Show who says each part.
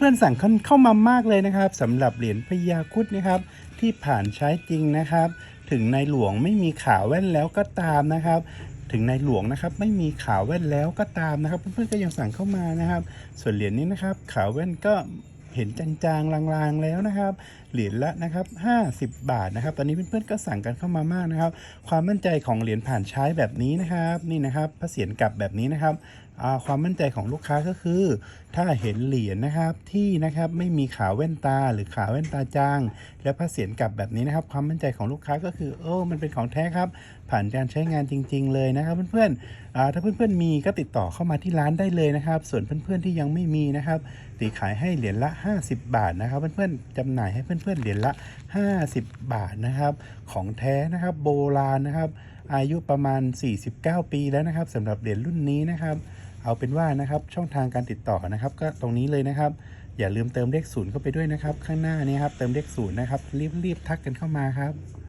Speaker 1: เพื่อนๆสั่งเข้ามามากเลยนะครับสำหรับเหรียญพญาคุดนะครับที่ผ่านใช้จริงนะครับ ถึงในหลวงไม่มีขาวแว่นแล้วก็ตามนะครับ ถึงในหลวงนะครับไม่มีขาวแว่นแล้วก็ตามนะครับ เพื่อนๆก็ยังสั่งเข้ามานะครับ ส่วนเหรียญนี้นะครับขาวแว่นก็เห็นจางๆลางๆแล้วนะครับ เหรียญละนะครับ 50 บาทนะครับ ตอนนี้เพื่อนๆก็สั่งกันเข้ามามากนะครับ ความมั่นใจของเหรียญผ่านใช้แบบนี้นะครับ นี่นะครับพระเศียรกลับแบบนี้นะครับ ความมั่นใจของลูกค้าก็คือ ถ้าเห็นเหรียญนะครับที่นะครับไม่มีขาวแว่นตาหรือขาวแว่นตาจาง และพระเศียรกลับแบบนี้นะครับ ความมั่นใจของลูกค้าก็คือเออมันเป็นของแท้ครับ ผ่านการใช้งานจริง ๆ เลยนะครับ เพื่อนๆถ้าเพื่อนๆมีก็ติดต่อเข้ามาที่ร้านได้เลยนะครับ ส่วนเพื่อนๆที่ยังไม่มีนะครับตีขายให้เหรียญละ 50 บาทนะครับ เพื่อนๆจำหน่ายให้เพื่อนๆเหรียญละ 50 บาทนะครับ ของแท้นะครับโบราณนะครับอายุประมาณ 49 ปีแล้วนะครับสำหรับเหรียญรุ่นนี้นะครับ เอาเป็นว่านะครับช่องทางการติดต่อนะครับ ก็ตรงนี้เลยนะครับ อย่าลืมเติมเลขศูนย์เข้าไปด้วยนะครับ ข้างหน้านี้ครับเติมเลขศูนย์นะครับรีบๆทักกันเข้ามาครับ